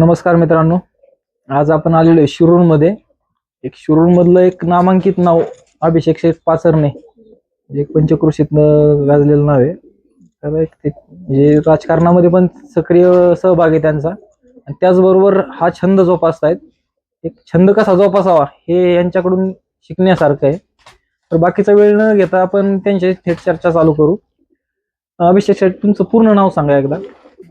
नमस्कार मित्रांनो. आज आपण आलेलो आहे शिरूरमध्ये. एक शिरूरमधलं एक नामांकित नाव अभिषेक शेठ पाचरणे. एक पंचकृषीतनं गाजलेलं नाव आहे. तर एक ते म्हणजे राजकारणामध्ये पण सक्रिय सहभाग आहे त्यांचा. आणि त्याचबरोबर हा छंद जोपासतायत. एक छंद कसा जोपासावा हे यांच्याकडून शिकण्यासारखं आहे. तर बाकीचा वेळ न घेता आपण त्यांच्याशी थेट चर्चा चालू करू. अभिषेक शेठ तुमचं पूर्ण नाव सांगा एकदा.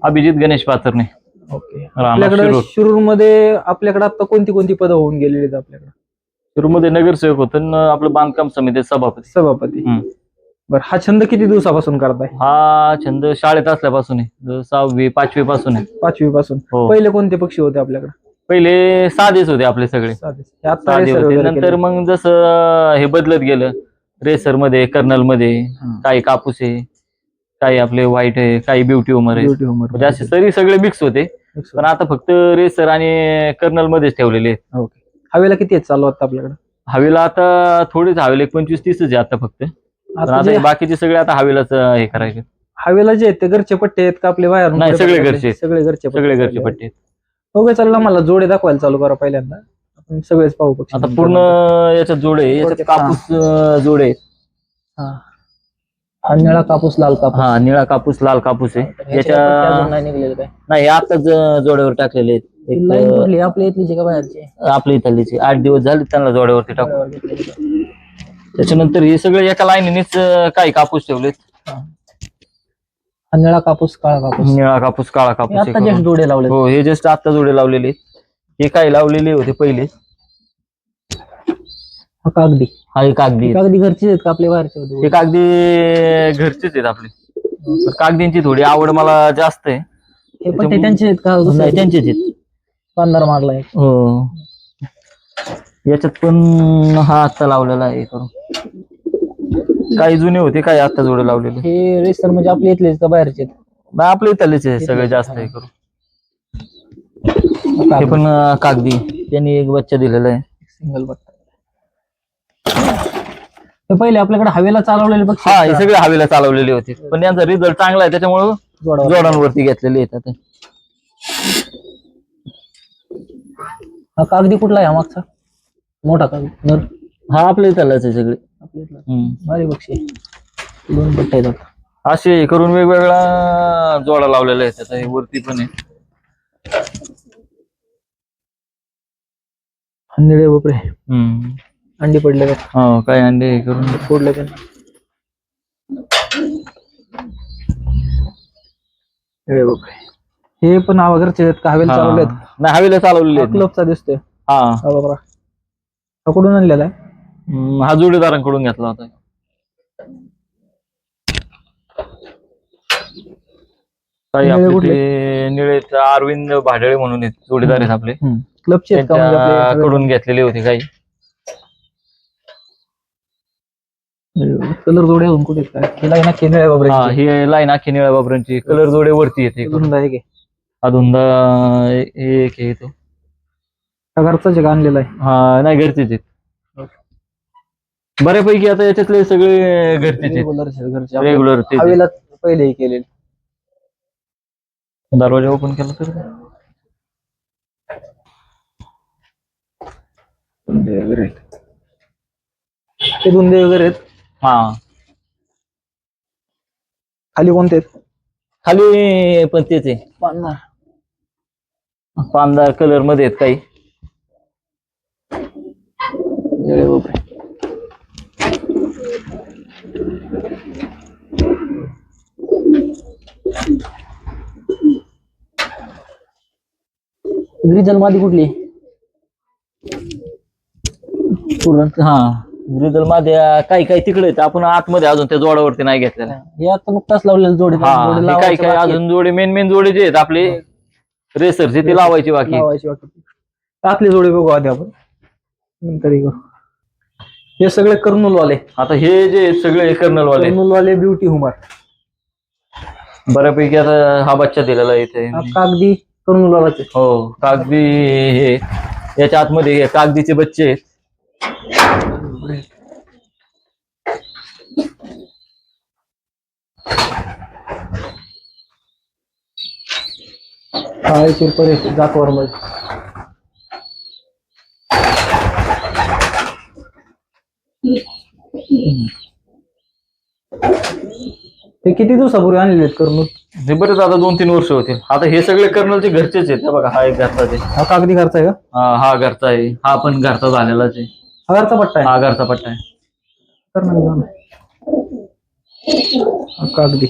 अभिजित गणेश पाचरणे. ओके. आपल्याकडे शिरूर. शिरूरमध्ये आपल्याकडे आता कोणती कोणती पदं होऊन गेलेली आहेत आपल्याकडे? शिरूरमध्ये नगरसेवक होतं आणि आपलं बांधकाम समिती सभापती. सभापती. हम्म. बर हा छंद किती दिवसापासून करताय? हा छंद शाळेत असल्यापासून आहे. ज- सहावी पाचवी पासून आहे. पाचवी पासून हो. पहिले कोणते पक्षी होते आपल्याकडे? पहिले साधेच होते आपले सगळे. साधे. आता साधे racer होते. वगैरे नंतर केले. मग जसं हे बदलत गेलं रेसरमध्ये कर्नलमध्ये. काही कापूस आहे. काही आपले व्हाईट आहे काही ब्युटी उमर आहे. म्हणजे असे तरी सगळे मिक्स होते पण आता फक्त रेसर आणि कर्नल मध्येच ठेवलेले आहेत. ओके हवेला किती आहेत चालू आता आपल्याकडे हवेला आता थोडीच हवेला एक पंचवीस तीसच आहे आता फक्त पण आता आता जे हे बाकीचे सगळे आता हवेलाच अं, हे करायचे हवेला जे आहेत ते घरचे पट्टे आहेत का आपले बाहेर नाही, सगळे घरचे. सगळे घरचे सगळे घरचे पट्टे आहेत. ओके चालला मला जोडे दाखवायला चालू करा पहिल्यांदा आपण सगळेच पाहू पक्षी आता पूर्ण याच्यात जोडे आहे. याच्यात कापूस अं, जोडे. हा. हा निळा कापूस लाल कापूस. हा निळा कापूस लाल कापूस आहे. याच्या पट्टे अजून याच्या नाही निघलेले काय? नाही आताच अं, जोड्यावर टाकलेले आहेत. एक, लाईन अं, कुठली आपल्या इथली का बाहेरची? आपल्या इथलीचे. आठ दिवस झाले त्यांना जोड्यावरती टाकून. त्याच्यानंतर हे सगळे एका लाईनीनेच अं, काही कापूस ठेवलेत. हा. निळा कापूस काळा कापूस. निळा कापूस काळा कापूस हे आता करून. जस्ट जोडे लावले हो हे जस्ट आता जोडे लावलेले आहेत. हे काही लावलेले होते पहिले. हा कागदी हा हे कागदी आहेत. कागदी घरचीच आहेत का आपले बाहेरचे होते हे कागदी घरचेच आहेत आपले. तर कागदींची थोडी आवड मला जास्त आहे. हे पण ते त्यांचे आहेत का? नाही त्यांचेच आहेत. पांढर मारलाय हो. याच्यात पण हा आत्ता लावलेला आहे करून. काही जुने होते काही आत्ता जोडे लावलेले. हे रेसर म्हणजे आपले इथलेच का बाहेरचे नाही आपले इथलेच आहे सगळे जास्त हे करून. हे पण अं, कागदी. त्यांनी एक बच्चा दिलेला आहे. सिंगल बट्टा हे पहिले आपल्याकडे हवेला चालवलेले पक्षी हा हे? सगळे हवेला चालवलेले होते पण यांचा रिझल्ट चांगला आहे त्याच्यामुळे जोडावर. जोडांवरती घेतलेले आहेत आता हा कागदी कुठला आहे हा मागचा मोठा कागदी नर हा आपल्या इथलाच आहे सगळे आपल्या इथला. हम्म. भारी पक्षी आहे. दोन पट्टे आहेत आता. असे करून वेगवेगळा जोडा लावलेला आहे त्याचा हे वरती पण आहे हा निळे बापरे हम्म. अंडी पडले का? हो काय अंडे हे करून फोडले का? हे पण घरचे आहेत का? हवेला चालवले आहेत? हा. नाही हवेला चालवलेले आहेत. क्लबचा दिसतोय. हा. हा बाबा हा कुठून आणलेला आहे? हम्म, हा जोडीदारांकडून घेतला होता. काही निळे आपले कुठले? ते निळे ते अरविंद भाडळे म्हणून आहेत. जोडीदार आहेत आपले. क्लबचे आहेत का? म्हणजे आपले हवेला? त्यांच्याकडून घेतलेले होते काही. कलर जोडे अजून कुठे आहेत काय? हिला ना केंद्र आहे हा बाबा ही लाईन आखी निळ्या बाबरांची कलर जोडे वरती येते. अजून आहे की अधुंदा एक हे हा घरचाच आहे का आणलेला आहे. हा नाही घरचेच आहेत. बऱ्यापैकी आता याच्यातले सगळे घरचेच आहेत. Regular चे घरचे. आपले. रेग्युलर ते हवेला पहिले हे केलेले. दरवाजा ओपन केला तर? ते धुंदे वगैरे आहेत. हा. खाली कोणते आहेत? खाली पण तेच आहे. पान्हा. पांदार कलरमध्ये आहेत काही. निळे बापरे ग्रिजल मादी कुठली? पूर्ण हा. ग्रिदलमध्ये काही काही तिकडे आहेत. आपण आतमध्ये अजून त्या जोडावरती नाही घेतलेलं हे आता नुकताच लावलेलं जोडे हा जोडे हे काही लावायचे काही बाकी अजून जोडे मेन मेन जोडे जे आहेत आपले रेसरचे ते लावायचे आहेत. बाकी. लावायचे बाकी आतले जोडे बघू आधी आपण. नंतर हे करू. हे सगळे कर्नूल वाले आता हे जे आहेत सगळे कर्नल वाले आहेत. कर्नूल वाले ब्युटी हुमर बऱ्यापैकी आता हा बच्चा दिलेला आहे इथे. हा कागदी कर्नूल वालाचे हो कागदी हे. याच्या आतमध्ये हे कागदीचे बच्चे आहेत. काळे चिरपरे जातवर मध्ये ते किती दिवसापूर्वी आणलेले आहेत करून हे बरेच आता दोन तीन वर्ष होतील. आता हे सगळे कर्नलचे घरचेच आहेत. हे बघा हा एक घरचा आहे. हा कागदी खर्च आहे का? हा हा घरचा आहे. हा पण घरचा झालेलाच आहे. हा घरचा पट्टा आहे? हा घरचा पट्टा आहे. कर ना जाऊ ना. हा कागदी.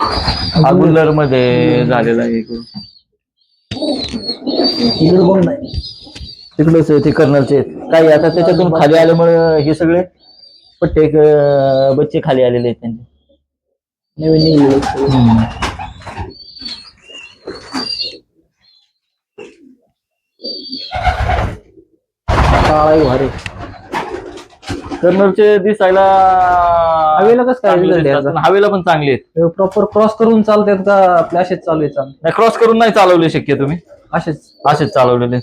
गुल्लरमध्ये झालेला आहे. इकडे नाही तिकडच ते कर्नलचे आहेत. काही आता त्याच्यातून खाली आल्यामुळे हे सगळे पट्टे अं, बच्चे खाली आलेले आहेत त्यांचे. नवीन निघाले. काळा आहे भारी. कर्नलचे दिसायला हवेला कसं काय चांगले result दिसतात, याचा? पण हवेला पण चांगले आहेत. प्रॉपर क्रॉस करून चालतात का? आपले असेच चालू आहे चाल? नाही क्रॉस करून नाही चालवले शक्य तुम्ही. असेच. असेच चालवलेले.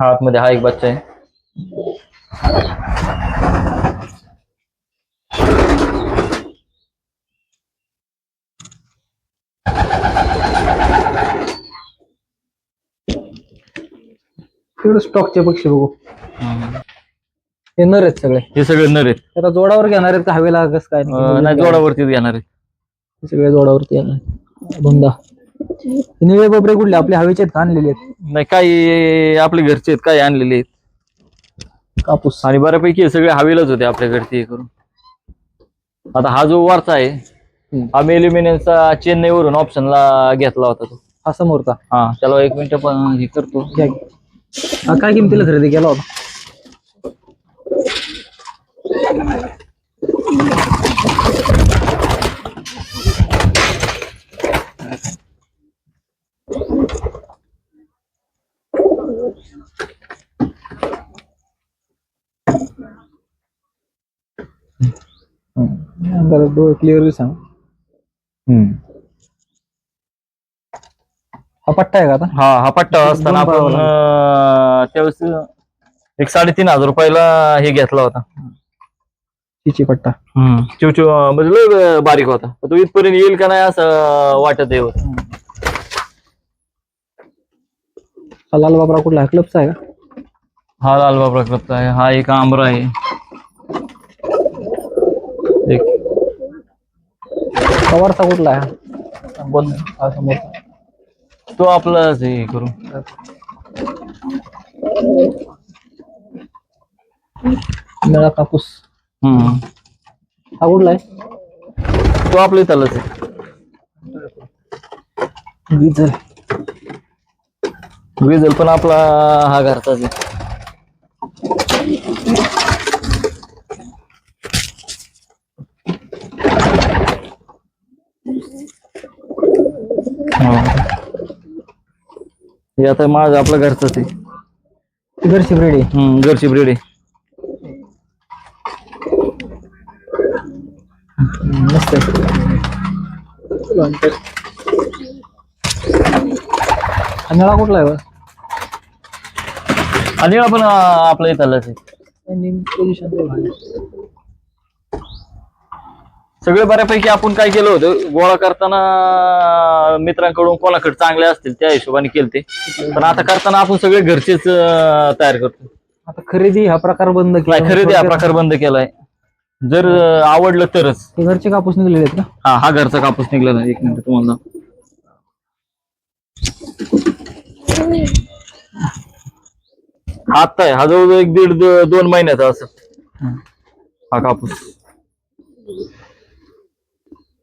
हा आतमध्ये हा एक बच्चा आहे. तिकडे स्टॉकचे पक्षी बघू. हे नर आहेत सगळे. हे सगळे नर आहेत. आता जोडावर घेणार आहेत का हवेला कसं काय? अं, नाही जोडावरतीच घेणार आहेत. हे सगळे जोडावरती येणार आहेत. धुंदा हे निळे बबरे कुठले? आपले हवेचे आहेत का आणलेले आहेत? नाही काही आपले घरचे आहेत काही आणलेले आहेत. कापूस. आणि बऱ्यापैकी हे सगळे हवेलाच होते आपल्या घरचे हे करून. आता हा जो वरचा आहे हम्म. हा मेल्युमिनेनचा चेन्नईवरून ऑप्शनला घेतला होता तो. हा समोरचा. हा त्याला एक मिनिट पण हे करतो. घ्या. हा काय किमतीला खरेदी केला होता? हम्म. क्लिअरली सांग. हा पट्टा आहे का आता? हा हा पट्टा असताना दोन आपण पावाला. अं, त्यावेळेस एक साडेतीन हजार रुपयाला हे घेतला होता. तिची पट्टा. चिवचिव म्हणजे लय बारीक होता. तो इथपर्यंत येईल का नाही असं वाटत आहे होतं. हा लाल बाबरा कुठला क्लबचा आहे का? हा लाल बाबरा क्लबचा आहे. हा एक आंबरा आहे. एक. कवरचा कुठला आहे? हा? बोल. हा समोर तो आपलाच हे करू. निळा कापूस. हम्म. हा कुठला आहे? तो आपल्या इथलाच आहे. गिझर विजल पण आपला हा घरचाच आहे हो. हे आता माझं आपलं घरचंच आहे. घरची ब्रेड आहे. हम्म, घरची ब्रीड आहे. मस्त आहे. निळा कुठला आहे? आणि आपण अं, आपल्या इथलाच आहे. पोझिशन ते. सगळे बऱ्यापैकी आपण काय केलं होतं? गोळा करताना मित्रांकडून कोणाकडे चांगले असतील त्या हिशोबाने केलते पण आता करताना आपण सगळे घरचेच अं, तयार करतो. आता खरेदी हा प्रकार बंद केला. नाही खरेदी हा प्रकार बंद केलाय. जर अं, आवडलं तरच. हे घरचे कापूस निघलेले आहेत का? हा हा घरचा कापूस निघला ना एक मिनिट तुम्हाला हा आत्ता आहे. हा जवळजवळ एक दीड दो- दोन महिन्याचा असं हा कापूस.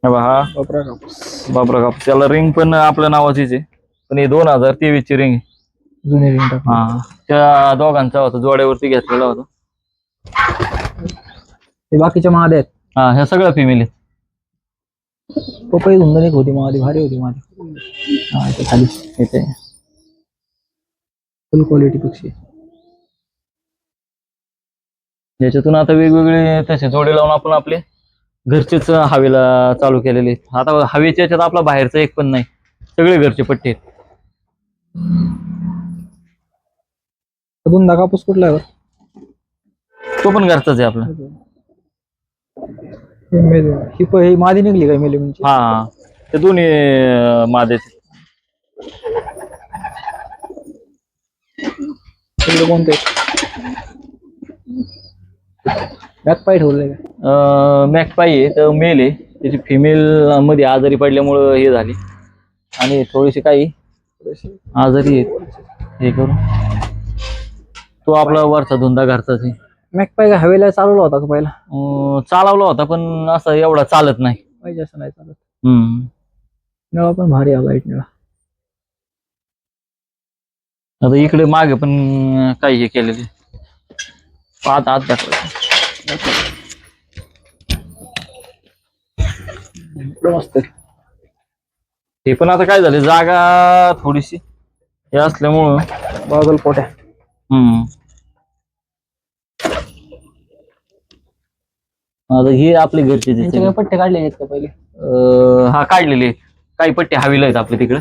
हे हा बापरा कापूस. कापूस. त्याला रिंग पण आपल्या नावाचीच आहे. पण हे दोन हजार तेवीस ची रिंग आहे. जुने रिंग. हा. त्या दोघांचा होता. जोड्यावरती घेतलेला होता. हे बाकीच्या महादे आहेत. हा ह्या सगळ्या फिमेल आहेत. पपई धुंदन एक होती महादी भारी होती महादी हा इथे खाली. इथे. फुल क्वालिटी पक्षी. याच्यातून आता वेगवेगळे तसे जोडे लावून आपण आपले घरचेच हवेला चालू केलेले. आता हवेच्या याच्यात आपला बाहेरचा एक पण नाही. सगळे घरचे पट्टे आहेत. धुंदा कापूस कुठला आहे? तो पण घरचाच आहे आपला. हे मेले. ही प ही मादी निघली काय मेली म्हणजे हा. हा. ते दोन्ही अं, मादेचे सगळे कोणते? बॅक पाय ठेवलंय का? मॅकपाई आहे तर मेल आहे. त्याची फिमेल मध्ये आजारी पडल्यामुळं हे झाली. आणि थोडीशी काही आजारी आहेत. हे करून. तो आपला वरचा धुंदा घरचाच आहे. मॅक पाय काय हवेला चालवला होता का पहिला? चालवला होता पण असं एवढा चालत नाही. पाहिजे असं नाही चालत. हम्म. निळा पण भारी आला निळा. आता इकडे मागे पण काही हे केलेले. पाहत आत दाखवायचं इकडं मस्त. ते पण आता काय झाले जागा थोडीशी हे असल्यामुळं. बागल पोट्या. हम्म. आता हे आपले घरचे त्यांचे काय पट्टे काढले आहेत का पहिले? अं, हा काढलेले. काही पट्टे हवीला आहेत आपले तिकडे.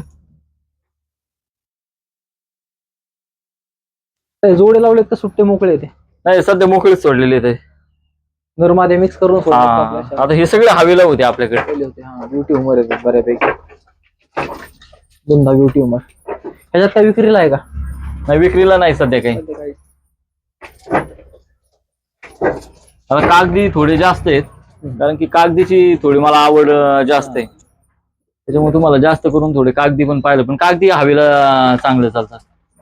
ते जोडे लावलेत का सुट्टे मोकळे ते नाही सध्या मोकळेच सोडलेले आहेत. नरमादे मिक्स करून सोडतात आपल्या शेतात. आता हे सगळे हवीला होते आपल्याकडे. पहिले होते हा. ब्युटी आहे बऱ्यापैकी. दोनदा ब्युटी उमर ह्याच्यात काय विक्रीला आहे का? नाही विक्रीला नाही सध्या काही. आता कागदी थोडे जास्त आहेत कारण की कागदीची थोडी मला आवड अं, जास्त आहे. त्याच्यामुळे तुम्हाला जास्त करून थोडे कागदी पण पाहिलं पण कागदी हवीला चांगले चालतात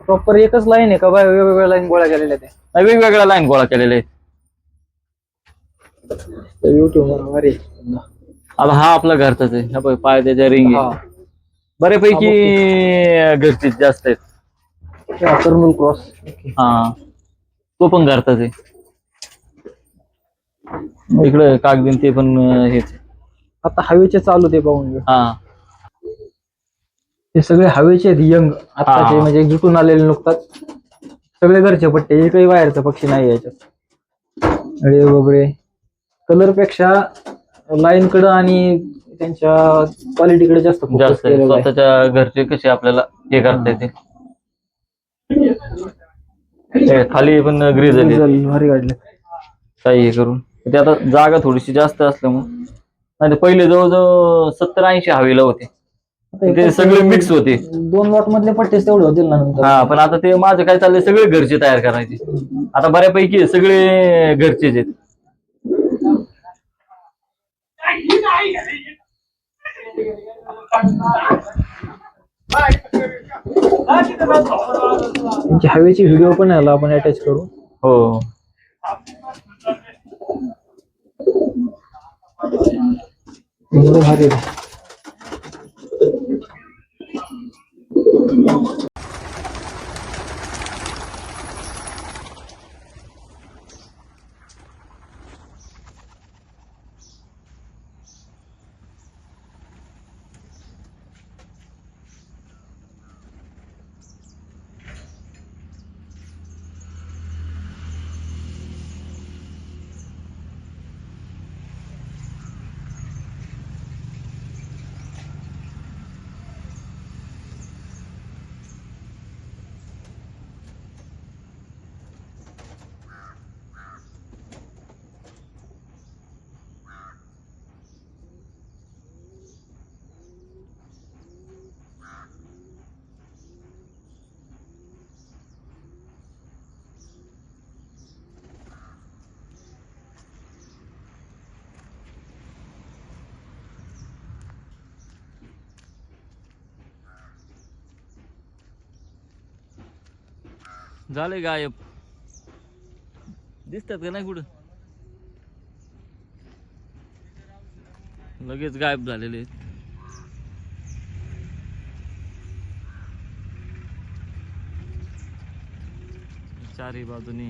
प्रॉपर एकच लाईन आहे का? वेगवेगळ्या लाईन गोळ्या केलेल्या ते नाही, वेगवेगळ्या लाईन गोळा केलेले आहेत. आता हा आपला घरचाच आहे. हा बघ, पाय त्याच्या रिंग हा. बऱ्यापैकी घरचीच जास्त आहेत. कर्नूल क्रॉस हा. तो पण घरचाच आहे. इकडे कागदीन ते पण अं, हेच आहे. आता हवेचे चालू ते पाहून घेऊ हा. हे सगळे हवेचे आहेत यंग आताचे हा. म्हणजे जुटून आलेले नुकताच. सगळे घरचे पट्टे एकही बाहेरचा पक्षी नाही याच्यात. अळे वगैरे कलरपेक्षा लाईन कडे आणि त्यांच्या क्वालिटीकडे जास्त focus जास्त आहे. केलेला आहे. स्वतःच्या घरचे कसे आपल्याला हे करता येते हे खाली पण ग्रीज झाली भारी काढले काही हे करून. ते आता जागा थोडीशी जास्त असल्यामुळे. नाही तर पहिले जवळजवळ सत्तर ऐंशी हवेला होते. आता ते सगळे मिक्स होते. दोन लॉट मधले पट्टेच तेवढे होतील ना नंतर. हा पण आता ते माझं काय चाललंय सगळे घरचे तयार करायचे. आता बऱ्यापैकी सगळे घरचेच आहेत. त्यांची हवेची व्हिडिओ पण याला आपण अटॅच करू. हो. भारी झाले गायब. दिसतात का नाही कुठं? लगेच गायब झालेले आहेत. चारही बाजूनी.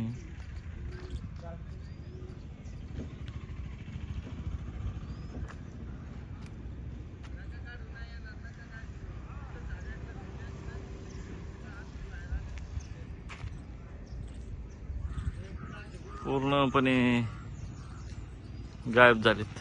पूर्णपणे गायब झालेत.